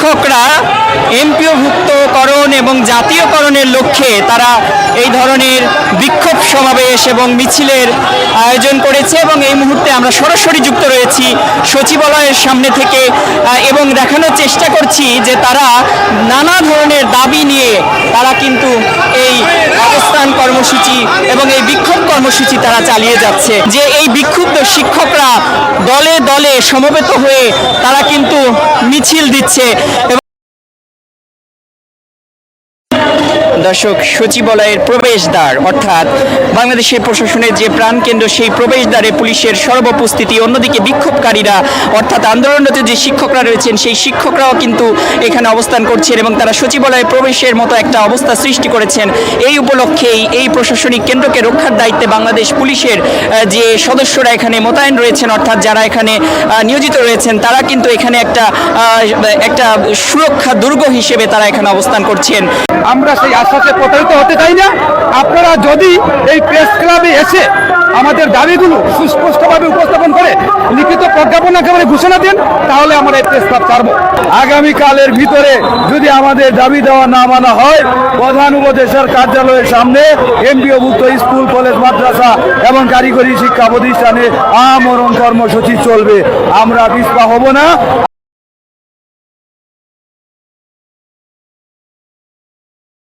শিক্ষকরা এমপিওভুক্তকরণ এবং জাতীয়করণের লক্ষ্যে তারা এই ধরনের বিক্ষোভ সমাবেশ এবং মিছিলের আয়োজন করেছে এবং এই মুহূর্তে আমরা সরাসরি যুক্ত রয়েছি সচিবালয়ের সামনে থেকে এবং দেখানোর চেষ্টা করছি যে তারা নানা ধরনের দাবি নিয়ে তারা কিন্তু এই অবস্থান কর্মসূচি এবং এই বিক্ষোভ কর্মসূচি তারা চালিয়ে যাচ্ছে। যে এই বিক্ষুব্ধ শিক্ষকরা দলে দলে সমবেত হয়ে তারা কিন্তু মিছিল দিচ্ছে এবং দর্শক, সচিবালয়ের প্রবেশদ্বার, অর্থাৎ বাংলাদেশের প্রশাসনের যে প্রাণকেন্দ্র, সেই প্রবেশদ্বারে পুলিশের সর্বউপস্থিতি অন্যদিকে বিক্ষোভকারীরা, অর্থাৎ আন্দোলনরত যে শিক্ষকরা রয়েছেন, সেই শিক্ষকরাও কিন্তু এখানে অবস্থান করছেন এবং তারা সচিবালয়ে প্রবেশের মতো একটা অবস্থা সৃষ্টি করেছেন। এই উপলক্ষেই এই প্রশাসনিক কেন্দ্রকে রক্ষার দায়িত্বে বাংলাদেশ পুলিশের যে সদস্যরা এখানে মোতায়েন রয়েছেন, অর্থাৎ যারা এখানে নিয়োজিত রয়েছেন, তারা কিন্তু এখানে একটা একটা সুরক্ষা দুর্গ হিসেবে তারা এখানে অবস্থান করছেন। আমরা সেই আশ্বাসে প্রতারিত হতে চাই না। আপনারা যদি এই প্রেস ক্লাবে এসে আমাদের দাবিগুলো সুস্পষ্টভাবে উপস্থাপন করে লিখিত প্রজ্ঞাপন একেবারে ঘোষণা দেন, তাহলে আমরা এই প্রেস ক্লাব ছাড়বো। আগামীকালের ভিতরে যদি আমাদের দাবি দেওয়া না মানা হয়, প্রধান উপদেশের কার্যালয়ের সামনে এমপিওভুক্ত স্কুল, কলেজ, মাদ্রাসা এবং কারিগরি শিক্ষা প্রতিষ্ঠানে আমরণ কর্মসূচি চলবে। আমরা পিছপা হব না।